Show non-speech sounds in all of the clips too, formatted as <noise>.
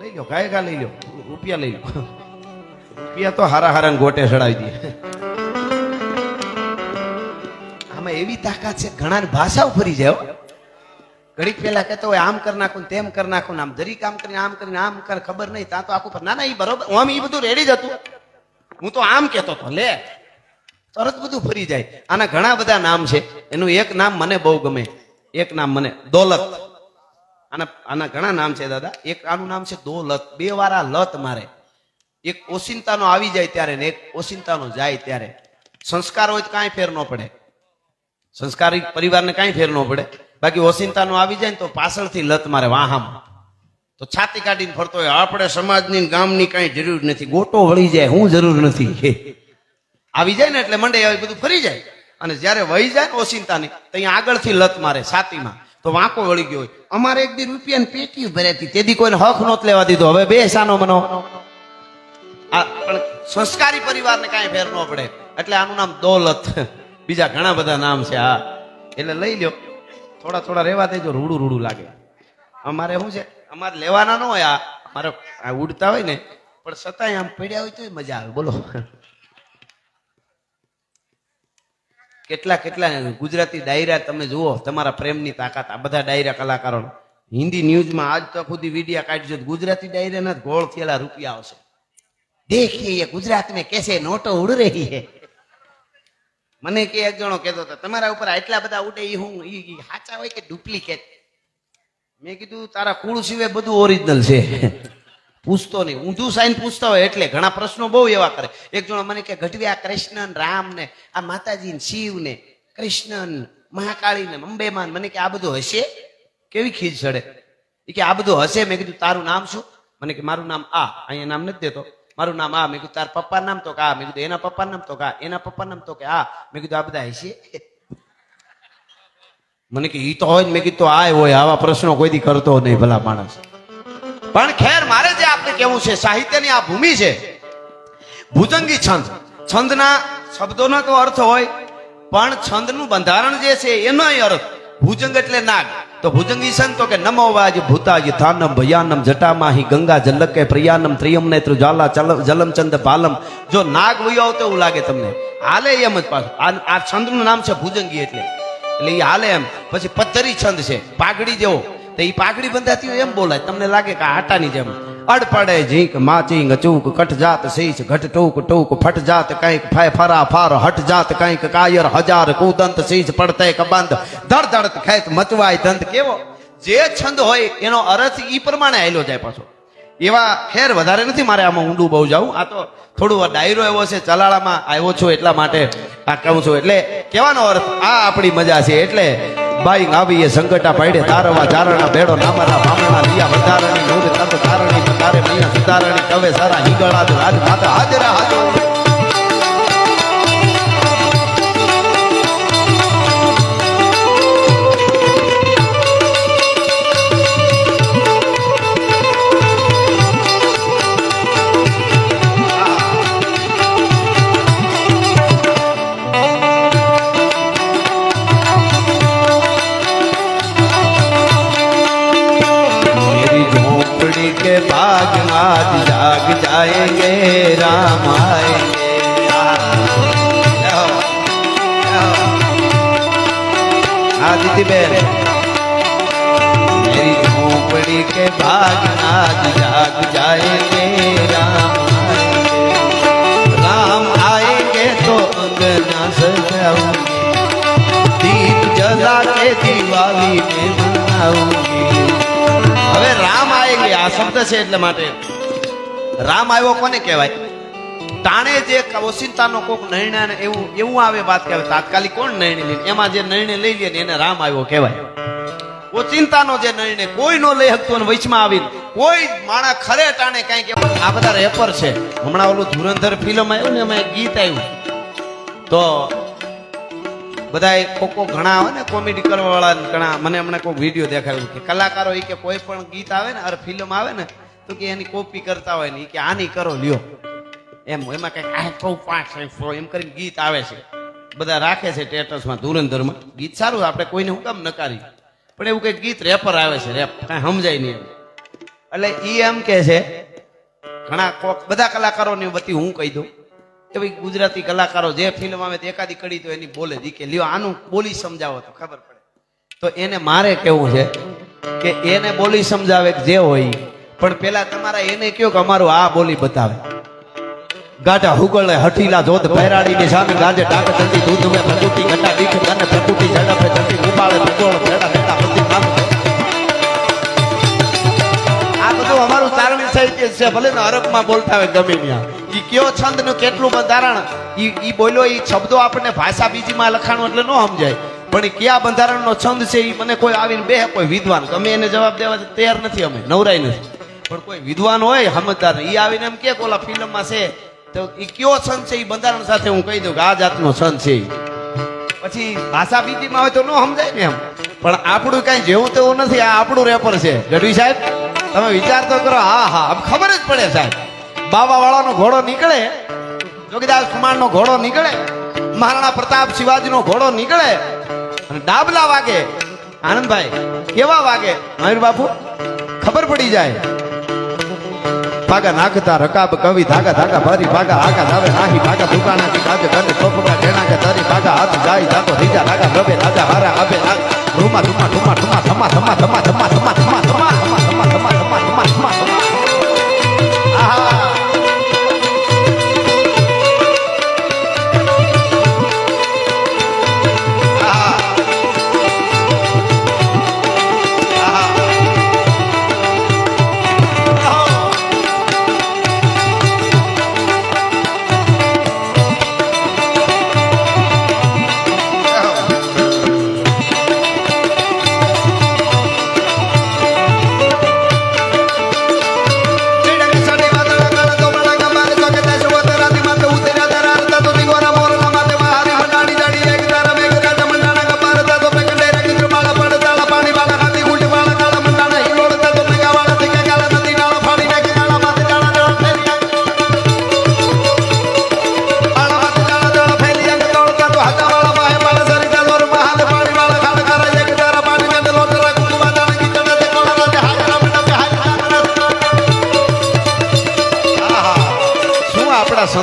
લઈ લો ગાય ગા લઈ લો રૂપિયા લઈ લો રૂપિયા તો હારા હારા ગોટે ચડાવી દે. આમાં એવી તાકાત છે ઘણા ભાષાઓ ફરી જાય ઘડીક પેલા કહેતો હોય, આમ કરી નાખું તેમ કરી નાખું આમ. જરીક કામ કરીને આમ કરીને આમ કર, ખબર નહીં, ત્યાં તો આખું ના ના એ બરોબર આમ એ બધું રેડી જ હતું. હું તો આમ કહેતો હતો, લે. તરત બધું ફરી જાય. આના ઘણા બધા નામ છે. એનું એક નામ મને બહુ ગમે. એક નામ મને દોલત. આના આના ઘણા નામ છે દાદા. એક આનું નામ છે દો લત. બે વાર લત મારે. એક ઓશિંતાનો આવી જાય ત્યારે ને એક ઓશિંતાનો જાય ત્યારે. સંસ્કાર હોય તો કાંઈ ફેર ન પડે. સંસ્કારી પરિવારને કાંઈ ફેર ન પડે. બાકી ઓશિંતાનો આવી જાય ને તો પાછળથી લત મારે વાહામ. તો છાતી કાઢીને ફરતો હોય. આપણે સમાજની ગામની કાંઈ જરૂર નથી. ગોટો વળી જાય, હું જરૂર નથી. આવી જાય ને એટલે મંડે બધું ફરી જાય. અને જ્યારે વહી જાય ને ઓશિંતાની, તો અહીંયા આગળથી લત મારે છાતીમાં. તો વાંકો વળી ગયો હોય. અમારે એક દી રૂપિયા પેટી ભરાઈ હતી તેથી કોઈને હક નહોત લેવા દીધો. હવે બે સાનો મનો. આ પણ સંસ્કારી પરિવારને કાંઈ ફેર ન પડે. એટલે આનું નામ દોલત. બીજા ઘણા બધા નામ છે, હા. એટલે લઈ લ્યો. થોડા થોડા રહેવા દેજો, રૂડું રૂડું લાગે. અમારે શું છે? અમારે લેવાના ન હોય આ. અમારે ઉડતા હોય ને, પણ છતાંય આમ પડ્યા હોય તોય મજા આવે. બોલો. કેટલા કેટલા ગુજરાતી ડાયરા તમે જુઓ, તમારા પ્રેમની તાકાત. આ બધા ડાયરા કલાકારો હિન્દી ન્યૂઝમાં આજ તો સુધી વિડીયા કાઢજો. ગુજરાતી ડાયરાના ગોળ થયેલા રૂપિયા આવશે. દેખીએ ગુજરાત મેં કેસે નોટો ઉડ રહી હે. મને કે એક જણો કહેતો હતો, તમારા ઉપર આટલા બધા ઉડે એ હું સાચા હોય કે ડુપ્લિકેટ? મેં કીધું, તારા કુળ સિવાય બધું ઓરિજિનલ છે. પૂછતો નહીં. ઊંધું સાઈન પૂછતા હોય એટલે ઘણા પ્રશ્નો બહુ એવા કરે. એક જણો મને કે ગઢવી આ કૃષ્ણ ને રામ ને આ માતાજી ને શિવ ને કૃષ્ણ મહાકાળી ને અંબેમાન. મને કે આ બધું હશે? કેવી ખીજ ચડે એ કે આ બધું હશે. મેં કીધું, તારું નામ શું? મને કે મારું નામ આ. અહીંયા નામ નથી દેતો. મારું નામ આ. મેં કીધું, તાર પપ્પા નામ તો કે. આ મેં કીધું, એના પપ્પા નામ તો કે. આ એના પપ્પા નામ તો કે આ. મેં કીધું, આ બધા હશે? <laughs> મને કે એ તો હોય મેં કીધું આ હોય, આવા પ્રશ્નો કોઈ દી કરતો નહીં ભલા માણસ. પણ ખેર, મારે કેવું છે? સાહિત્યની આ ભૂમિ છે. ભુજંગી છંદ. છંદના શબ્દોનો તો અર્થ હોય, પણ છંદનું બંધારણ જે છે, એનો અર્થ ભુજંગ એટલે નાગ. તો ભુજંગી છંદ તો કે, નમો વાજ ભૂતાજ થાનમ ભયાનમ જટામાહી ગંગા જલકે પ્રિયાનમ ત્રિયમ નેત્ર ચલ- જલમચંદ પાલમ. જો નાગ વયો આવતો એવું લાગે તમને? હાલે એમ જ પાછું. આ છંદનું નામ છે ભુજંગી એટલે. એટલે એ હાલે એમ. પછી પથ્થરી છંદ છે. પાઘડી જેવો. તો એ પાઘડી બંધાતી હોય એમ બોલાય. તમને લાગે કે આટાની જેમ. અડપડે ઝીંક માચીંગ ચૂક કટ જાત શીશ, ઘટ ટૂક ટૂક, ફટ જાત કંઈક, ફાય ફરા ફાર, હટ જાત કંઈક, કાયર, હજાર, કુદંત શીશ, પડતે કબંધ ધડ ધડત ખેત, મચવાય દંત કેવો? જે છંદ હોય એનો અર્થ ઈ પ્રમાણે આયલો જાય પાછો. એવા ખેર વધારે નથી, મારે આમાં ઊંડું બહુ જાવું આ તો થોડું ડાયરો એવો છે, ચલાળામાં આવ્યો છું એટલા માટે આ કહું છું. એટલે કહેવાનો અર્થ, આ આપણી મજા છે. એટલે બાઈ આવીએ સંકટા પાડે, તારવા ચારણા ભેડો નામાના બામણા લિયા વધારણી નૂર તત તારણી તારે મૈયા સુધારણી કવે સારા હિંગળા રાજ માતા હાજરા હાજર. राम आएंगे आदित्य बेन मेरी झोपड़ी के बाग आज जाग जाएंगे राम आएंगे राम आएंगे तो अंगना सजाऊंगी दीप जला के दिवाली में मनाऊंगी હવે રામ આએંગે આ શબ્દ છે એટલે માટે રામ આવ્યો કોને કહેવાય તાણે જે ઓશિંતાનો કોક નિર્ણય ને એવું એવું આવે વાત કહેવાય તાત્કાલિક કોણ નિર્ણય લે? એમાં જે નિર્ણય લઈ લે ને એને રામ આવ્યો કહેવાય. ઓચિંતાનો જે નિર્ણય કોઈ નો લઈ શકતો ને વચમાં આવીને, કોઈ માણા ખરે ટાણે કાંઈ કે આ બધા રેપર છે. હમણાં ઓલું ધુરંધર ફિલ્મ આવ્યું ને એમાં ગીત આવ્યું. તો બધા કોકો ઘણા આવે ને કોમેડી કરવા વાળા ઘણા મને હમણાં કોઈ વીડિયો દેખાયું કે કલાકારો એ કે કોઈ પણ ગીત આવે ને, અરે ફિલ્મ આવે ને, તો કે એની કોપી કરતા હોય ને કે આની કરો, લ્યો. એમ એમાં કંઈક આ ફો પાંચ ફો એમ કરીને ગીત આવે છે. બધા રાખે છે ટેટસમાં ધુરંધરમાં. ગીત સારું, આપણે કોઈને હું કામ નકારી. પણ એવું કંઈક ગીત રેપર આવે છે રેપ કાંઈ સમજાય નહીં એટલે એ એમ કે છે, ઘણા કોક, બધા કલાકારોની વતી હું કહી દઉં. કે ભાઈ, ગુજરાતી કલાકારો જે ફિલ્મ આવે તે એકાદી કડી તો એની બોલે દી કે લ્યો, આનું બોલી સમજાવો તો ખબર પડે. તો એને મારે કેવું છે કે એને બોલી સમજાવે જે હોય પણ પેલા તમારા એને કયો કે અમારું આ બોલી બતાવે. ગાઢા હુગળે હઠીલા જોધ પહેરાડીની સામે ગાજે ડાક ચંદી દૂધ મેં પ્રકૃતિ, ઘટા દીખ તને પ્રકૃતિ ઝડપે ચંદી ઉબાળે ભૂગોળ ભેડા ભેડા પતિ આ બધું અમારું તારણ સાહિત્ય છે, ભલે ને અરબમાં બોલતા હોય ગમે ત્યાં. એ કયો છંદનું કેટલું બંધારણ ઈ ઈ બોલ્યો એ શબ્દો આપણને ભાષા બીજીમાં લખાણો એટલે ન સમજાય. પણ કયા બંધારણનો છંદ છે એ મને કોઈ આવીને બે કોઈ વિદ્વાન. ગમે એને જવાબ દેવા તૈયાર નથી અમે, નવરાય નથી. પણ કોઈ વિદ્વાન હોય સમજદાર એ આવીને એમ કે ઓલા ફિલ્મમાં છે તો એ કયો છંદ છે એ બંધારણ સાથે હું કહી દઉં કે આ જાતનો સંત છે પછી ભાષા બીજીમાં હોય તો ન સમજાય ને એમ. પણ આપણું કઈ જેવું તેવું નથી, આ આપણું રેપર છે. ગઢવી સાહેબ, તમે વિચાર તો કરો, હા હા ખબર જ પડે સાહેબ. બાબા વાળાનો ઘોડો નીકળે, જોગીદાસ કુમારનો ઘોડો નીકળે, મહારાણા પ્રતાપ શિવાજીનો ઘોડો નીકળે, અને ડાબલા વાગે, આનંદભાઈ, કેવા વાગે? મયુર બાપુ, ખબર પડી જાય. ભાગા નાખતા રકાબ કવિ, ધાગા ધાગા ભરી, ભાગા આગા ધાવે નાહી, ભાગા દુકાના કી ભાગે ગને ટોપકા ટેણા કે તરી ભાગા હાથ જાય, જાતો રીજા, રાગા રવે રાજા, હારા આબે રાગ રૂમા ધુમા ધુમા ધુમા, ધમા ધમા ધમા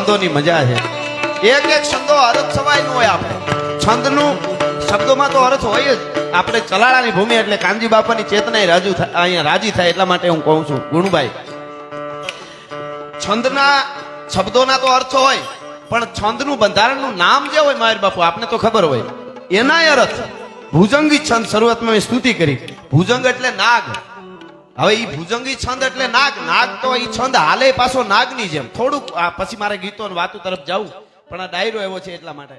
સંતોની મજા છે. એક એક શબ્દો અર્થ સવાયનું હોય આપણે. છંદનું શબ્દોમાં તો અર્થ હોય જ. આપણે ચલાળાની ભૂમિ એટલે કાનજી બાપાની ચેતના રાજુ અહીંયા રાજી થાય એટલા માટે હું કહું છું. ગુણભાઈ, છંદના શબ્દોના તો અર્થ હોય, પણ છંદનું બંધારણનું નામ જે હોય માયર બાપુ, આપને તો ખબર હોય. એનાય અર્થ. ભુજંગી છંદ શરૂઆતમાં મેં સ્તુતિ કરી. ભુજંગ એટલે નાગ. હવે એ ભુજંગી છંદ એટલે નાગ. નાગ તો એ છંદ હાલે પાછો નાગની જેમ. થોડુંક પછી મારે ગીતો વાતો તરફ જાઉં પણ આ ડાયરો એવો છે એટલા માટે.